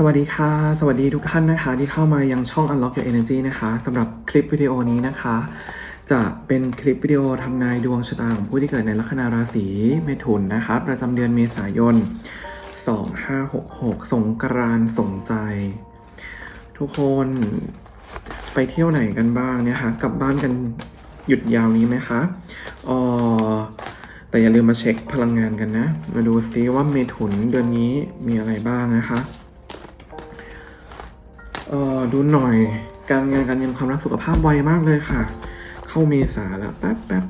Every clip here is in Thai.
สวัสดีค่ะ สวัสดีทุกท่านนะคะที่เข้ามายังช่อง Unlock Your Energy นะคะสำหรับคลิปวิดีโอนี้นะคะ จะเป็นคลิปวิดีโอทำนายดวงชะตาของผู้ที่เกิดในลัคนาราศีเมถุนนะคะ ประจำเดือนเมษายน 2566 สงกรานต์สงใจ ทุกคนไปเที่ยวไหนกันบ้างเนี่ยคะกลับบ้านกันหยุดยาวนี้ไหมคะอ๋อแต่อย่าลืมมาเช็คพลังงานกันนะ มาดูซิว่าเมถุนเดือนนี้มีอะไรบ้างนะคะ เอ่อดูหน่อยการงานการเงินความรักสุขภาพไวมากเลยค่ะ เข้าเมษาแล้วแป๊บแป๊บ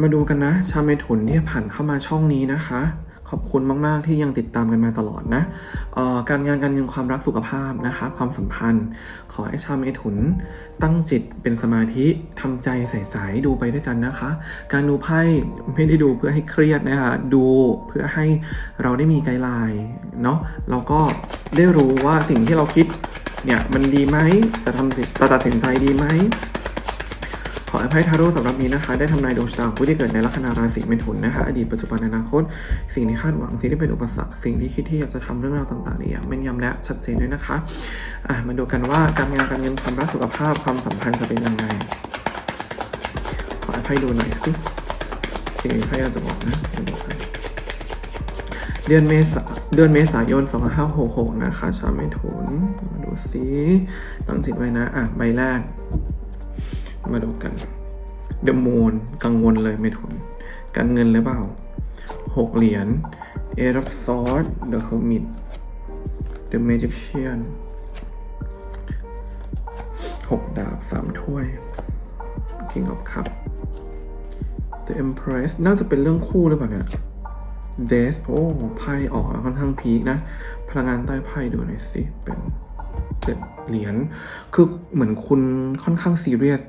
มาดูกันนะ ชาวเมถุนที่ผ่านเข้ามาช่องนี้นะคะ ขอบคุณมากๆ ที่ยังติดตามกันมาตลอดนะการงานการเงินความรักสุขภาพนะคะ ความสัมพันธ์ ขอให้ชาวเมถุน ตั้งจิตเป็นสมาธิทำใจใสๆดูไปด้วยกันนะคะ การดูไพ่ไม่ได้ดูเพื่อให้เครียดนะคะดูเพื่อให้เราได้มีไกด์ไลน์เนาะแล้วก็ได้รู้ว่าสิ่งที่เราคิดเนี่ยมันดีไหมจะทำตัดสินใจดีไหม ออภัยทาโร่สำหรับนี้นะคะ ได้ทำนายดวงชะตาผู้ที่เกิดในลัคนาราศีเมถุนนะคะ อดีตปัจจุบันอนาคต สิ่งที่คาดหวังสิ่งที่เป็นอุปสรรคสิ่งที่คิดที่อยากจะทำเรื่องราวต่างๆนี่อย่างแม่นยำและชัดเจนด้วยนะคะอะมาดูกันว่าการงานการเงินความรักสุขภาพความสัมพันธ์จะเป็นยังไงขออภัยดูหน่อยสิสิ่งที่ใครอยากจะบอกนะเดี๋ยวบอกให้เดือนเมษาเดือนเมษายน 2566 นะคะ ชาวเมถุนมาดูสิตั้งจิตไว้นะ อะ ใบแรก มาดูกันเดอะมูนกังวลเลยเมถุน การเงินหรือเปล่าหกเหรียญเอรับซอสเดอะ h อมิดเดอะ m มจิเชียนหกดาบสามถ้วย King of Cup The Empress น่าจะเป็นเรื่องคู่หรือเปล่าเนี่ยเดสโอ้ไพ่ออกค่อนข้างพีคนะ พลังงานใต้ไพ่ดูหน่อยสิ เป็นเจ็ดเหรียญ คือเหมือนคุณค่อนข้างซีเรียส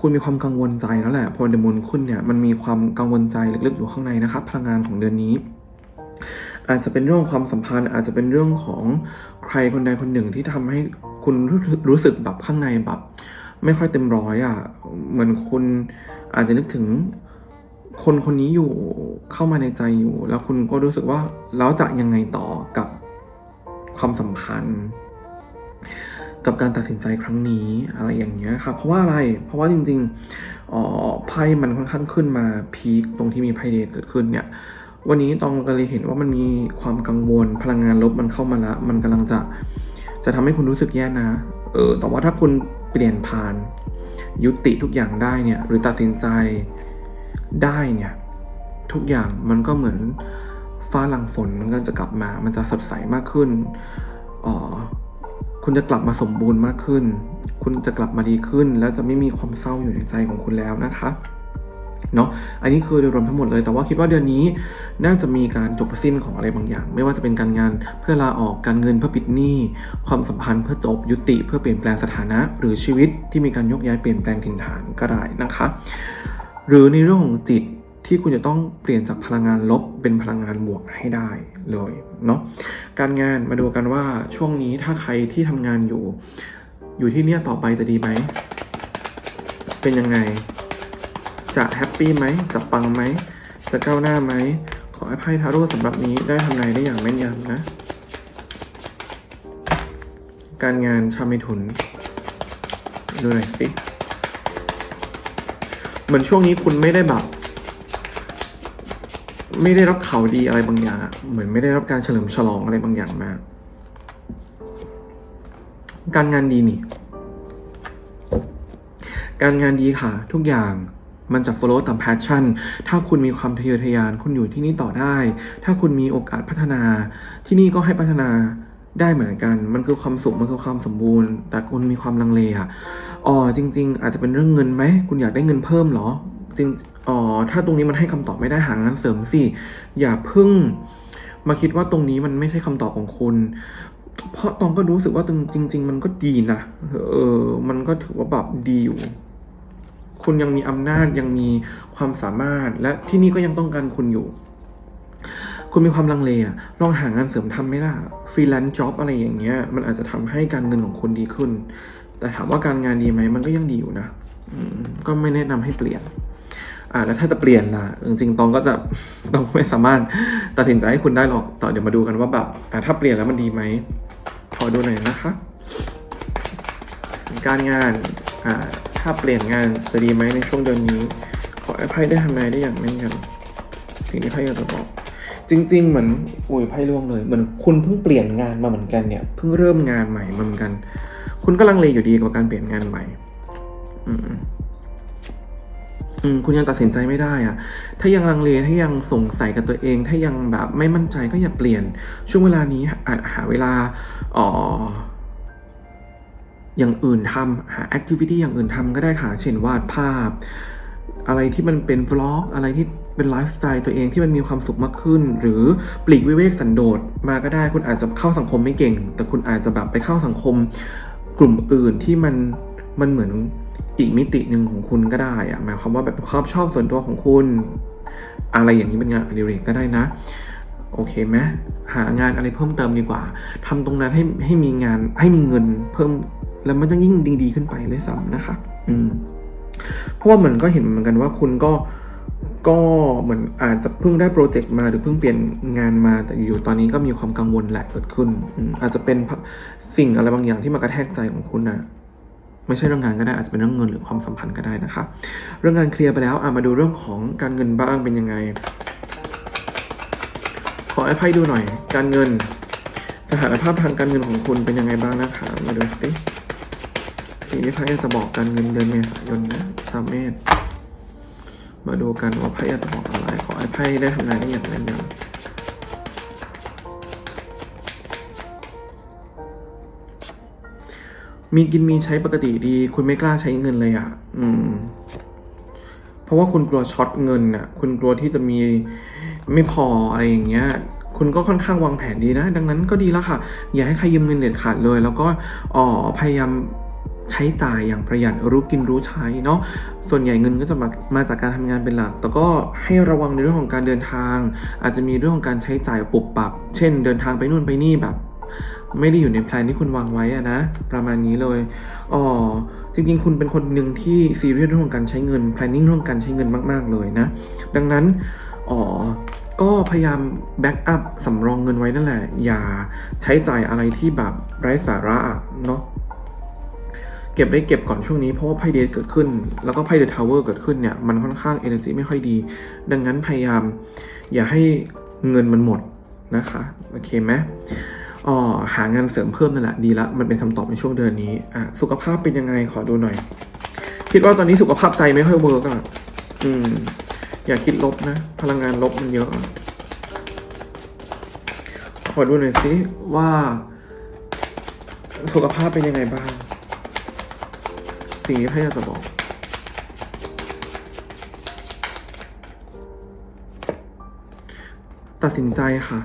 คุณมีความกังวลใจแล้วแหละพอเดมูนคุณเนี่ยมันมีความกังวลใจลึกๆอยู่ข้างในนะครับพลังงานของเดือนนี้ อาจจะเป็นเรื่องความสัมพันธ์ อาจจะเป็นเรื่องของใครคนใดคนหนึ่งที่ทำให้คุณรู้รู้สึกแบบข้างในแบบ ไม่ค่อยเต็มร้อยอะ่ะเหมือนคุณอาจจะนึกถึงคนคนนี้อยู่เข้ามาในใจอยู่ แล้วคุณก็รู้สึกว่าแล้วจะยังไงต่อกับความสัมพันธ์ กับการตัดสินใจครั้งนี้อะไรอย่างเงี้ยครับเพราะว่าอะไรเพราะว่าจริงๆอ๋อไพ่มันค่อนข้างขึ้นมาพีคตรงที่มีไพ่เดทเกิดขึ้นเนี่ยวันนี้ตองก็เลยเห็นว่ามันมีความกังวลพลังงานลบมันเข้ามาล้วมันกำลังจะจะทำให้คุณรู้สึกแย่นะเออแต่ว่าถ้าคุณเปลี่ยนผ่าน ยุติทุกอย่างได้เนี่ยหรือตัดสินใจได้เนี่ยทุกอย่างมันก็เหมือนฟ้าหลังฝนมันก็จะกลับมา มันจะสดใสมากขึ้นอ๋อ คุณจะกลับมาสมบูรณ์มากขึ้น คุณจะกลับมาดีขึ้น แล้วจะไม่มีความเศร้าอยู่ในใจของคุณแล้วนะคะเนาะ อันนี้คือโดยรวมทั้งหมดเลย แต่ว่าคิดว่าเดือนนี้น่าจะมีการจบสิ้นของอะไรบางอย่าง ไม่ว่าจะเป็นการงานเพื่อลาออก การเงินเพื่อปิดหนี้ ความสัมพันธ์เพื่อจบยุติ เพื่อเปลี่ยนแปลงสถานะ หรือชีวิตที่มีการยกย้ายเปลี่ยนแปลงถิ่นฐานก็ได้นะคะ หรือในเรื่องของจิต ที่คุณจะต้องเปลี่ยนจากพลังงานลบเป็นพลังงานบวกให้ได้เลยเนาะการงานมาดูกันว่าช่วงนี้ถ้าใครที่ทำงานอยู่ อยู่ที่เนี่ยต่อไปจะดีไหม เป็นยังไง จะแฮปปี้ไหมจะปังไหม จะก้าวหน้าไหม ขอให้ไพ่ทาโร่สำหรับนี้ได้ทำนายได้อย่างแม่นยำนะ การงานชาวเมถุนดูหน่อยสิเหมือนช่วงนี้คุณไม่ได้แบบ ไม่ได้รับข่าวดีอะไรบางอย่างเหมือนไม่ได้รับการเฉลิมฉลองอะไรบางอย่างมาการงานดีนี่ การงานดีค่ะ ทุกอย่างมันจะ follow ตาม passion ถ้าคุณมีความทะเยอทะยาน คุณอยู่ที่นี่ต่อได้ ถ้าคุณมีโอกาสพัฒนา ที่นี่ก็ให้พัฒนาได้เหมือนกัน มันคือความสุข มันคือความสมบูรณ์ แต่คุณมีความลังเลอะอ๋อ จริง ๆ อาจจะเป็นเรื่องเงินไหม คุณอยากได้เงินเพิ่มเหรอ จริง อ๋อถ้าตรงนี้มันให้คำตอบไม่ได้หางานเสริมสิ อย่าพึ่งมาคิดว่าตรงนี้มันไม่ใช่คำตอบของคุณ เพราะตองก็รู้สึกว่าตรงจริงมันก็ดีนะ เออ มันก็ถือว่าแบบดีอยู่ คุณยังมีอำนาจยังมีความสามารถ และที่นี่ก็ยังต้องการคุณอยู่ คุณมีความลังเลอะลองหางานเสริมทำไหมล่ะฟรีแลนซ์จ็อบอะไรอย่างเงี้ย มันอาจจะทำให้การเงินของคุณดีขึ้น แต่ถามว่าการงานดีไหมมันก็ยังดีอยู่นะก็ไม่แนะนำให้เปลี่ยน อ่าแล้วถ้าจะเปลี่ยนล่ะ จริงๆตองก็จะตองไม่สามารถตัดสินใจให้คุณได้หรอกต่อเดี๋ยวมาดูกันว่าแบบอ่าถ้าเปลี่ยนแล้วมันดีไหมขอดูหน่อยนะคะ การงานอ่าถ้าเปลี่ยนงานจะดีไหมในช่วงเดือนนี้ ขอให้ไพ่ได้ทำนายได้อย่างแม่นยำสิ่งที่ไพ่อยากจะบอกจริงๆเหมือนอุ้ยไพ่ล่วงเลยเหมือนคุณเพิ่งเปลี่ยนงานมาเหมือนกันเนี่ยเพิ่งเริ่มงานใหม่มาเหมือนกัน คุณก็ลังเลอยู่ดีกับการเปลี่ยนงานใหม่ อืม คุณยังตัดสินใจไม่ได้อะถ้ายังลังเลถ้ายังสงสัยกับตัวเอง ถ้ายังแบบไม่มั่นใจก็อย่าเปลี่ยน ช่วงเวลานี้อาจหาเวลาอ๋ออย่างอื่นทำหาแอคทิวิตี้อย่างอื่นทำก็ได้ค่ะ เช่นวาดภาพ อะไรที่มันเป็นวล็อก อะไรที่เป็นไลฟ์สไตล์ตัวเองที่มันมีความสุขมากขึ้น หรือปลีกวิเวกสันโดษมาก็ได้ คุณอาจจะเข้าสังคมไม่เก่ง แต่คุณอาจจะแบบไปเข้าสังคมกลุ่มอื่นที่มันมันเหมือน อีกมิติหนึ่งของคุณก็ได้อะหมายความว่าแบบความชอบส่วนตัวของคุณ อะไรอย่างนี้เป็นงานอดิเรกก็ได้นะ โอเคไหมหางานอะไรเพิ่มเติมดีกว่าทำตรงนั้นให้ให้มีงานให้มีเงินเพิ่มแล้วมันจะยิ่งดีดีขึ้นไปเลยซ้ำนะคะ อืมเพราะว่าเหมือนก็เห็นเหมือนกันว่าคุณก็ก็เหมือนอาจจะเพิ่งได้โปรเจกต์มาหรือเพิ่งเปลี่ยนงานมาแต่อยู่ตอนนี้ก็มีความกังวลแหละเกิดขึ้นออาจจะเป็นสิ่งอะไรบางอย่างที่มากระแทกใจของคุณนะ ไม่ใช่เรื่องงานก็ได้อาจจะเป็นเรื่องเงินหรือความสัมพันธ์ก็ได้นะคะ เรื่องงานเคลียร์ไปแล้วอะมาดูเรื่องของการเงินบ้างเป็นยังไง ขอให้ไพ่ดูหน่อย การเงิน สถานภาพทางการเงินของคุณเป็นยังไงบ้างนะคะ มาดูสิสิ่งที่ไพ่จะบอกการเงินเดือนเมษายนนะสามเมษมาดูกันว่าไพ่จะบอกอะไรขอให้ไพ่ได้ทำงานได้อย่างแม่นยำ มีกินมีใช้ปกติดี คุณไม่กล้าใช้เงินเลยอะ อืม เพราะว่าคุณกลัวช็อตเงินน่ะ คุณกลัวที่จะมีไม่พออะไรอย่างเงี้ย คุณก็ค่อนข้างวางแผนดีนะ ดังนั้นก็ดีแล้วค่ะ อย่าให้ใครยืมเงินเด็ดขาดเลย แล้วก็อ๋อพยายามใช้จ่ายอย่างประหยัดรู้กินรู้ใช้เนาะส่วนใหญ่เงินก็จะมามาจากการทำงานเป็นหลัก แต่ก็ให้ระวังในเรื่องของการเดินทาง อาจจะมีเรื่องของการใช้จ่ายปุบปับ เช่น เดินทางไปนู่นไปนี่แบบ ไม่ได้อยู่ในแพลนที่คุณวางไว้อะนะ ประมาณนี้เลยอ๋อจริงๆ คุณเป็นคนหนึ่งที่ซีเรียสเรื่องของการใช้เงิน planning เรื่องการใช้เงินมาก ๆ เลยนะ ดังนั้นอ๋อก็พยายามแบ็กอัพสำรองเงินไว้นั่นแหละ อย่าใช้จ่ายอะไรที่แบบไร้สาระเนาะเก็บได้เก็บก่อนช่วงนี้เพราะว่าไพ่เดทเกิดขึ้น แล้วก็ไพ่เดททาวเวอร์เกิดขึ้นเนี่ยมันค่อนข้าง energy ไม่ค่อยดี ดังนั้นพยายามอย่าให้เงินมันหมดนะคะ โอเคไหม อ๋อหางานเสริมเพิ่มนั่นแหละดีละมันเป็นคำตอบในช่วงเดือนนี้อะสุขภาพเป็นยังไงขอดูหน่อย คิดว่าตอนนี้สุขภาพใจไม่ค่อยเวิร์กอะอืม อย่าคิดลบนะ พลังงานลบมันเยอะขอดูหน่อยสิว่า สุขภาพเป็นยังไงบ้างสิ่งที่พี่อยาจะบอกตัดสินใจค่ะ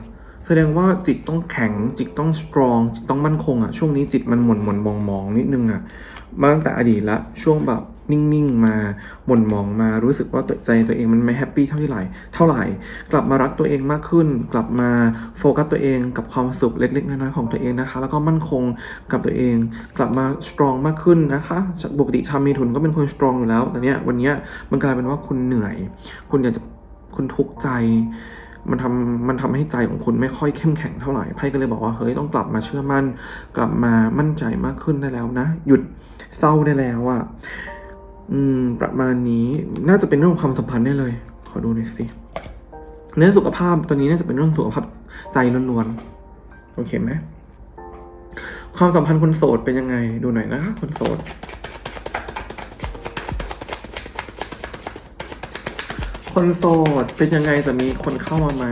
ดงว่าจิตต้องแข็ง จิตต้องสตรองจิตต้องมั่นคงอะ่ะช่วงนี้จิตมันหม่นหม่นมองมองนิดนึงอะ่ะมาตั้งแต่อดีตละช่วงแบบนิ่งๆมาหม่นมองมารู้สึกว่าตัวใจตัวเองมันไม่แฮปปี้เท่าที่ไหร่เท่าไหร่ กลับมารักตัวเองมากขึ้น กลับมาโฟกัสตัวเองกับความสุขเล็กๆน้อยๆของตัวเองนะคะ แล้วก็มั่นคงกับตัวเอง กลับมาสตรองมากขึ้นนะคะปกติชาวเมถุนก็เป็นคนสตรองอยู่แล้วแต่เนี้ยวันเนี้ยมันกลายเป็นว่าคุณเหนื่อย คุณอยากจะคุณทุกข์ใจ มันทำมันทำให้ใจของคุณไม่ค่อยเข้มแข็งเท่าไหร่ไพ่ก็เลยบอกว่าเฮ้ยต้องกลับมาเชื่อมั่น กลับมามั่นใจมากขึ้นได้แล้วนะ หยุดเศร้าได้แล้วอะ่ะอืมประมาณนี้น่าจะเป็นเรื่องของความสัมพันธ์ได้เลย ขอดูหน่อยสิเรื่องสุขภาพตอนนี้น่าจะเป็นเรื่องสุขภาพใจล้วนๆโอเคไหมความสัมพันธ์คนโสดเป็นยังไงดูหน่อยนะคะคนโสด คนโสดเป็นยังไงจะมีคนเข้ามาไหม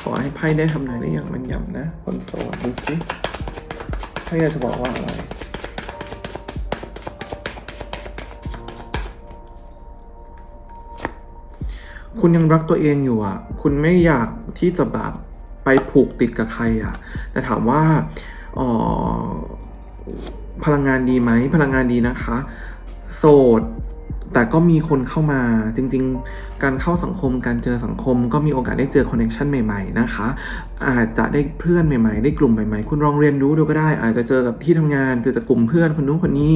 ขอให้ไพ่ได้ทำนายได้อย่างมันยำนะ คนโสดดูสิไพ่จะบอกว่าอะไรคุณยังรักตัวเองอยู่อะ คุณไม่อยากที่จะแบบไปผูกติดกับใครอะ แต่ถามว่าออพลังงานดีไหม พลังงานดีนะคะ โสด แต่ก็มีคนเข้ามาจริงๆ การเข้าสังคมการเจอสังคม ก็มีโอกาสได้เจอคอนเนคชันใหม่ๆนะคะ อาจจะได้เพื่อนใหม่ๆ ได้กลุ่มใหม่ๆ คุณลองเรียนรู้ดูก็ได้ อาจจะเจอกับที่ทำงานเจอจากกลุ่มเพื่อนคนนู้นคนนี้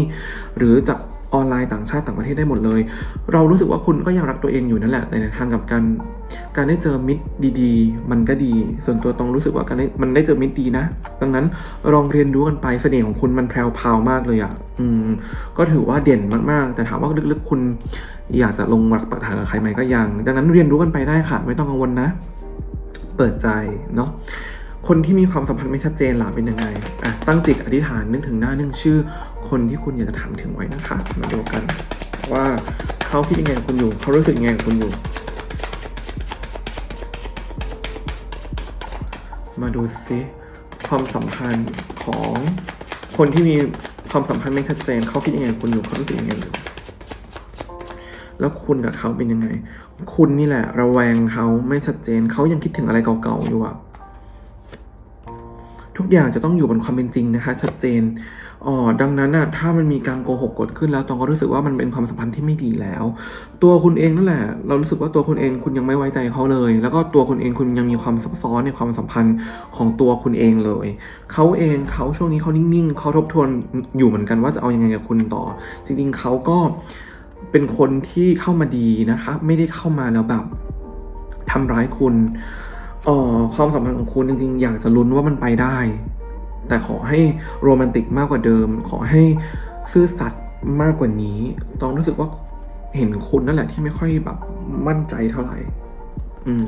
หรือจาก ออนไลน์ต่างชาติต่างประเทศได้หมดเลย เรารู้สึกว่าคุณก็ยังรักตัวเองอยู่นั่นแหละแต่ในทางกับกันการได้เจอมิตรดีๆ มันก็ดี ส่วนตัวต้องรู้สึกว่าการได้มันได้เจอมิตรดีนะ ดังนั้นลองเรียนรู้กันไปเสน่ห์ของคุณมันแพรวพาวมากเลยอะ่ะอืมก็ถือว่าเด่นมากๆ แต่ถามว่าลึกๆคุณอยากจะลงหลักปักฐานกับใครไหมก็ยัง ดังนั้นเรียนรู้กันไปได้ค่ะ ไม่ต้องกังวลนะ เปิดใจเนาะ คนที่มีความสัมพันธ์ไม่ชัดเจนล่ะเป็นยังไงอะตั้งจิตอธิษฐานนึกถึงหน้านึกชื่อ คนที่คุณอยากจะถามถึงไว้นะคะมาดูกัน ว่าเขาคิดยังไงกับคุณอยู่ เขารู้สึกยังไงกับคุณอยู่ มาดูซิความสัมพันธ์ของคนที่มีความสัมพันธ์ไม่ชัดเจน เขาคิดยังไงกับคุณอยู่เขารู้สึกยังไงอยู่แล้วคุณกับเขาเป็นยังไง คุณนี่แหละ ระแวงเขาไม่ชัดเจน เขายังคิดถึงอะไรเก่าๆอยู่อะ ทุกอย่างจะต้องอยู่บนความเป็นจริงนะคะชัดเจนอ๋อดังนั้นน่ะถ้ามันมีการโกหกเกิดขึ้นแล้วตองก็รู้สึกว่ามันเป็นความสัมพันธ์ที่ไม่ดีแล้ว ตัวคุณเองนั่นแหละ เรารู้สึกว่าตัวคุณเองคุณยังไม่ไว้ใจเขาเลย แล้วก็ตัวคุณเองคุณยังมีความซับซ้อนในความสัมพันธ์ของตัวคุณเองเลยเขาเองเขาช่วงนี้เขานิ่งๆเขาทบทวนอยู่เหมือนกันว่าจะเอายังไงกับคุณต่อ จริงๆเขาก็เป็นคนที่เข้ามาดีนะคะ ไม่ได้เข้ามาแล้วแบบทำร้ายคุณ เอ่อความสัมพันธ์ของคุณจริงๆ อยากจะลุ้นว่ามันไปได้ แต่ขอให้โรแมนติกมากกว่าเดิม ขอให้ซื่อสัตย์มากกว่านี้ ต้องรู้สึกว่าเห็นคุณนั่นแหละที่ไม่ค่อยแบบมั่นใจเท่าไหร่ อืม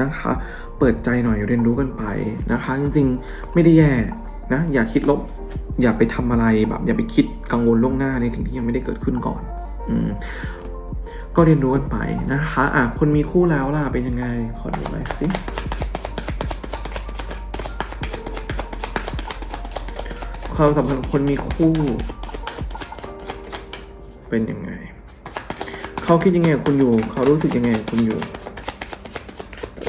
นะคะ เปิดใจหน่อยเรียนรู้กันไปนะคะ จริงๆ ไม่ได้แย่นะ อย่าคิดลบ อย่าไปทำอะไรแบบ อย่าไปคิดกังวลล่วงหน้าในสิ่งที่ยังไม่ได้เกิดขึ้นก่อน อืม ก็เรียนรู้กันไปนะคะอะคนมีคู่แล้วล่ะเป็นยังไง ขอดูหน่อยสิความสัมพันธ์คนมีคู่ เป็นยังไง เขาคิดยังไงกับคุณอยู่ เขารู้สึกยังไงกับคุณอยู่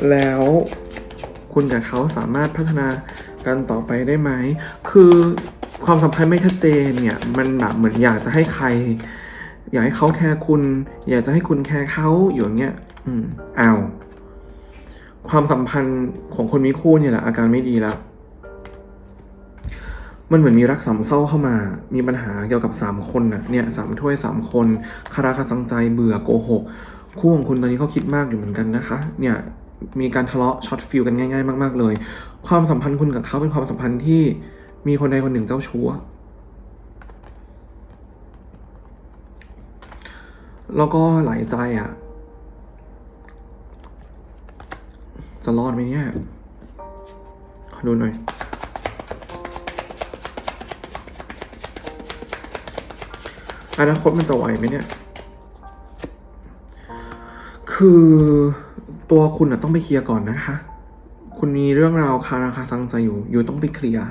แล้วคุณกับเขาสามารถพัฒนากันต่อไปได้ไหม คือความสัมพันธ์ไม่ชัดเจนเนี่ย มันแบบเหมือนอยากจะให้ใคร อยากให้เขาแคร์คุณ อยากจะให้คุณแคร์เขาอยู่อย่างเงี้ย อืมอ้าวความสัมพันธ์ของคนมีคู่เนี่ยแหละอาการไม่ดีแล้วมันเหมือนมีรักสามเศร้าเข้ามา มีปัญหาเกี่ยวกับ 3 คนน่ะ เนี่ยสามถ้วย 3 คนคาราคาซังใจเบื่อโกหก คู่ของคุณตอนนี้เขาคิดมากอยู่เหมือนกันนะคะ เนี่ย มีการทะเลาะช็อตฟิลกันง่าย ๆ มาก ๆ เลย ความสัมพันธ์คุณกับเขาเป็นความสัมพันธ์ที่มีคนใดคนหนึ่งเจ้าชู้อะ แล้วก็หลายใจอะ จะรอดไหมเนี่ย ขอดูหน่อย อนาคตมันจะไหวไหมเนี่ย คือตัวคุณต้องไปเคลียร์ก่อนนะคะ คุณมีเรื่องราวคาราคาซังใจอยู่ อยู่ต้องไปเคลียร์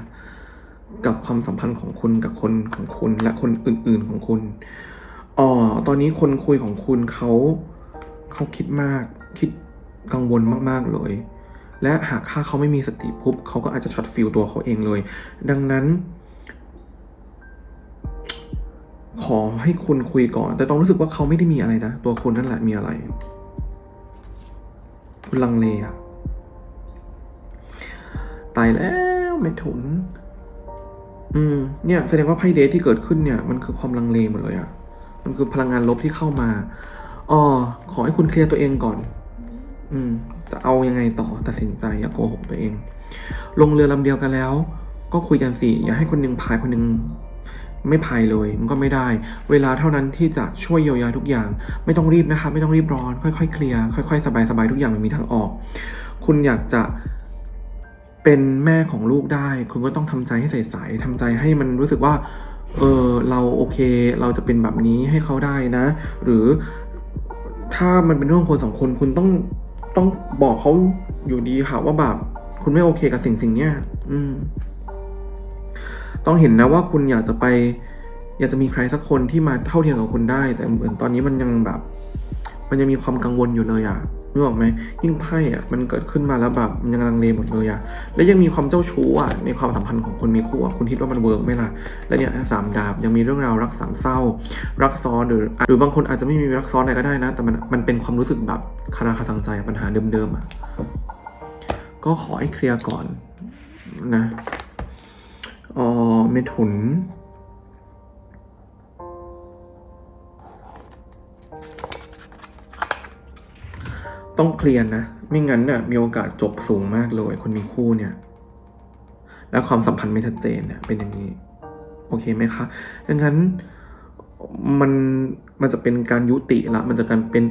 กับความสัมพันธ์ของคุณกับคนของคุณและคนอื่น ๆของคุณ อ๋อตอนนี้คนคุยของคุณเขาเขาคิดมาก คิดกังวลมาก ๆ เลย และหากถ้าเขาไม่มีสติปุ๊บเขาก็อาจจะช็อตฟิลตัวเขาเองเลย ดังนั้น ขอให้คุณคุยก่อน แต่ต้องรู้สึกว่าเขาไม่ได้มีอะไรนะ ตัวคุณนั่นแหละมีอะไร คุณลังเลอะตายแล้วไม่ถุน อืม เนี่ย แสดงว่าไพ่เดทที่เกิดขึ้นเนี่ย มันคือความลังเลหมดเลยอะ มันคือพลังงานลบที่เข้ามาอ๋อขอให้คุณเคลียร์ตัวเองก่อน อืม จะเอายังไงต่อตัดสินใจอย่ากโกหกตัวเอง ลงเรือลำเดียวกันแล้ว ก็คุยกันสิอย่าให้คนหนึงพายคนหนึงไม่พายเลย มันก็ไม่ได้ เวลาเท่านั้นที่จะช่วยเยียวยาทุกอย่าง ไม่ต้องรีบนะคะ ไม่ต้องรีบร้อน ค่อยๆเคลียร์ค่อยๆสบายๆทุกอย่างมันมีทางออก คุณอยากจะเป็นแม่ของลูกได้ คุณก็ต้องทำใจให้ใสๆทำใจให้มันรู้สึกว่า เออเราโอเค เราจะเป็นแบบนี้ให้เขาได้นะ หรือถ้ามันเป็นเรื่องคนสองคนคุณต้องต้องบอกเขาอยู่ดีค่ะว่าแบบคุณไม่โอเคกับสิ่งสิ่งเนี้ยอืม ต้องเห็นนะว่าคุณอยากจะไป อยากจะมีใครสักคนที่มาเท่าเทียมกับคุณได้ แต่เหมือนตอนนี้มันยังแบบ มันยังมีความกังวลอยู่เลยอะ นึกออกไหมยิ่งไพ่อะมันเกิดขึ้นมาแล้วแบบมันยังลังเลหมดเลยอะและยังมีความเจ้าชู้อะในความสัมพันธ์ของคนมีคู่อะคุณคิดว่ามันเวิร์กไหมล่ะ และเนี่ยสามดาบยังมีเรื่องราวรักสามเศร้า รักซ้อนหรือ หรือบางคนอาจจะไม่มีรักซ้อนอะไรก็ได้นะ แต่มันมันเป็นความรู้สึกแบบคาราคาซังใจปัญหาเดิมๆอะก็ขอให้เคลียร์ก่อนนะเออเมถุน ต้องเคลียร์นะ ไม่งั้นเนี่ยมีโอกาสจบสูงมากเลยคนมีคู่เนี่ย และความสัมพันธ์ไม่ชัดเจนเนี่ยเป็นอย่างนี้ โอเคไหมคะดังนั้นมันมันจะเป็นการยุติละ มันจะการเป็น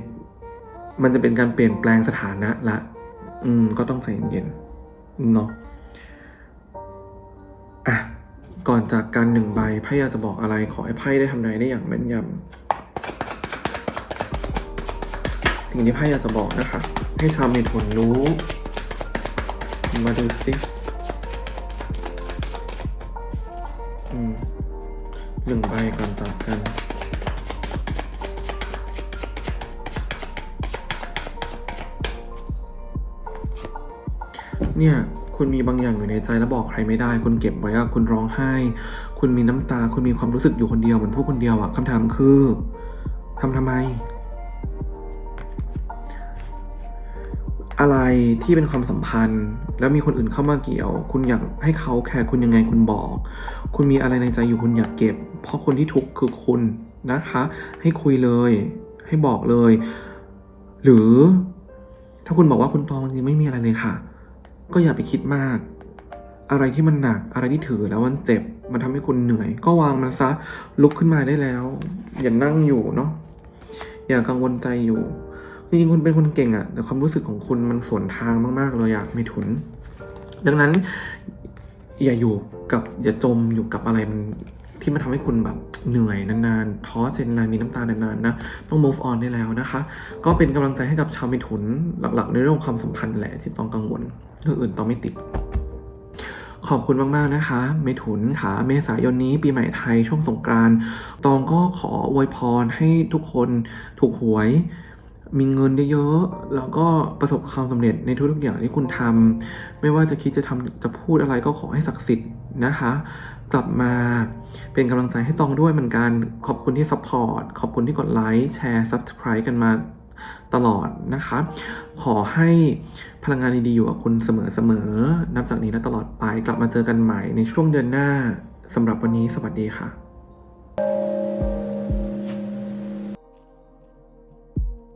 มันจะเป็นการเปลี่ยนแปลงสถานะละ อืม ก็ต้องใจเย็นๆเนาะอะก่อนจากการหนึ่งใบไพ่อยากจะบอกอะไรขอให้ไพ่ได้ทำนายได้อย่างแม่นยำ สิ่งที่ไพ่อยากจะบอกนะคะ ให้ชาวเมถุนรู้ มาดูสิหนึ่งใบก่อนจากกันเนี่ยคุณมีบางอย่างอยู่ในใจแล้วบอกใครไม่ได้ คุณเก็บไว้อะคุณร้องไห้ คุณมีน้ำตา คุณมีความรู้สึกอยู่คนเดียวเหมือนพูดคนเดียวอะคำถามคือทำทำไม อะไรที่เป็นความสัมพันธ์ แล้วมีคนอื่นเข้ามาเกี่ยว คุณอยากให้เขาแคร์คุณยังไงคุณบอก คุณมีอะไรในใจอยู่คุณอยากเก็บ เพราะคนที่ทุกข์คือคุณนะคะ ให้คุยเลย ให้บอกเลย หรือ ถ้าคุณบอกว่าคุณตองจริงไม่มีอะไรเลยค่ะ ก็อย่าไปคิดมาก อะไรที่มันหนักอะไรที่ถือแล้วมันเจ็บ มันทำให้คุณเหนื่อย ก็วางมันซะลุกขึ้นมาได้แล้ว อย่านั่งอยู่เนาะอย่ากังวลใจอยู่ จริงๆคุณเป็นคนเก่งอะแต่ความรู้สึกของคุณมันสวนทางมากๆเลยอะไม่ถุน ดังนั้น อย่าอยู่กับอย่าจมอยู่กับอะไรมันที่มันทำให้คุณแบบเหนื่อยนานๆท้อใจนานมีน้ำตานานๆนะต้อง move on ได้แล้วนะคะ ก็เป็นกำลังใจให้กับชาวมิถุนหลักๆ ในเรื่องความสัมพันธ์แหละที่ต้องกังวลเรื่องอื่นต้องไม่ติด ขอบคุณมากๆนะคะเมถุนค่ะ เมษายนนี้ปีใหม่ไทยช่วงสงกรานต์ตองก็ขออวยพรให้ทุกคนถูกหวย มีเงินเยอะๆแล้วก็ประสบความสำเร็จในทุกๆอย่างที่คุณทำไม่ว่าจะคิดจะทำจะพูดอะไรก็ขอให้ศักดิ์สิทธิ์นะคะ กลับมาเป็นกำลังใจให้ตองด้วยเหมือนกัน ขอบคุณที่ซัพพอร์ตขอบคุณที่กดไลค์แชร์ Subscribe กันมาตลอดนะคะ ขอให้พลังงานดีๆอยู่กับคุณเสมอๆนับจากนี้และตลอดไปกลับมาเจอกันใหม่ในช่วงเดือนหน้าสำหรับวันนี้สวัสดีค่ะ